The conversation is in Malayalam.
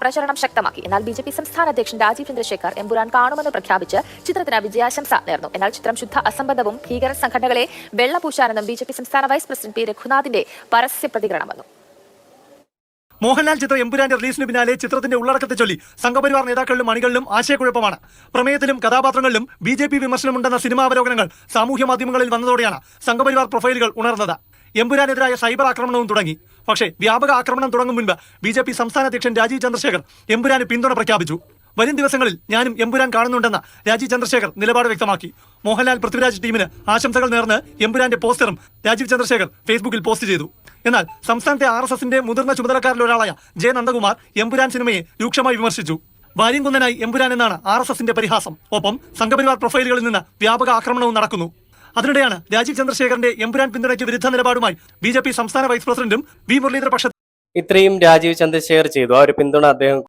പ്രചരണം ശക്തമാക്കി. എന്നാൽ ബി ജെ പി സംസ്ഥാന അധ്യക്ഷൻ രാജീവ് ചന്ദ്രശേഖർ എമ്പുരാൻ കാണുമെന്ന് പ്രഖ്യാപിച്ച് ചിത്രത്തിന് വിജയാശംസ നേർന്നു. എന്നാൽ ചിത്രം ശുദ്ധ അസംബന്ധവും ഭീകര സംഘടനകളെ വെള്ളപൂശാനെന്നും ബി ജെ പി സംസ്ഥാന വൈസ് പ്രസിഡന്റ് പി രഘുനാഥിന്റെ പരസ്യ പ്രതികരണം വന്നു. മോഹൻലാൽ ചിത്രം എമ്പുരാന്റെ റിലീസിന് പിന്നാലെ ചിത്രത്തിന്റെ ഉള്ളടക്കത്തെ ചൊല്ലി സംഘപരിവാർ നേതാക്കളിലും അണികളിലും ആശയക്കുഴപ്പമാണ്. പ്രമേയത്തിലും കഥാപാത്രങ്ങളിലും ബി ജെ പി വിമർശനമുണ്ടെന്ന സിനിമാവലോകനങ്ങൾ സാമൂഹ്യ മാധ്യമങ്ങളിൽ വന്നതോടെയാണ് സംഘപരിവാർ പ്രൊഫൈലുകൾ ഉണർന്നത്. എമ്പുരാനെതിരായ സൈബർ ആക്രമണവും തുടങ്ങി. പക്ഷേ വ്യാപക ആക്രമണം തുടങ്ങും മുൻപ് ബി ജെ പി സംസ്ഥാന അധ്യക്ഷൻ രാജീവ് ചന്ദ്രശേഖർ എമ്പുരാന് പിന്തുണ പ്രഖ്യാപിച്ചു. വരും ദിവസങ്ങളിൽ ഞാനും എമ്പുരാൻ കാണുന്നുണ്ടെന്ന രാജീവ് ചന്ദ്രശേഖർ നിലപാട് വ്യക്തമാക്കി. മോഹൻലാൽ പൃഥ്വിരാജ് ടീമിന് ആശംസകൾ നേർന്ന് എമ്പുരാന്റെ പോസ്റ്ററും രാജീവ് ചന്ദ്രശേഖർ ഫേസ്ബുക്കിൽ പോസ്റ്റ് ചെയ്തു. എന്നാൽ സംസ്ഥാനത്തെ ആർ എസ് എസിന്റെ മുതിർന്ന ചുമതലക്കാരിലൊരാളായ ജെ നന്ദകുമാർ എമ്പുരാൻ സിനിമയെ രൂക്ഷമായി വിമർശിച്ചു. വാര്യംകുന്നനായി എമ്പുരാൻ എന്നാണ് ആർ എസ് എസിന്റെ പരിഹാസം. ഒപ്പം സംഘപരിവാർ പ്രൊഫൈലുകളിൽ നിന്ന് വ്യാപക ആക്രമണവും നടക്കുന്നു. അതിനിടെയാണ് രാജീവ് ചന്ദ്രശേഖറിന്റെ എംപുരാൻ പിന്തുണയ്ക്ക് വിരുദ്ധ നിലപാടുമായി ബി സംസ്ഥാന വൈസ് പ്രസിഡന്റും വി മുരളീധര പക്ഷ ഇത്രയും രാജീവ് ചന്ദ്രശേഖർ ചെയ്തു. ആ ഒരു പിന്തുണ അദ്ദേഹം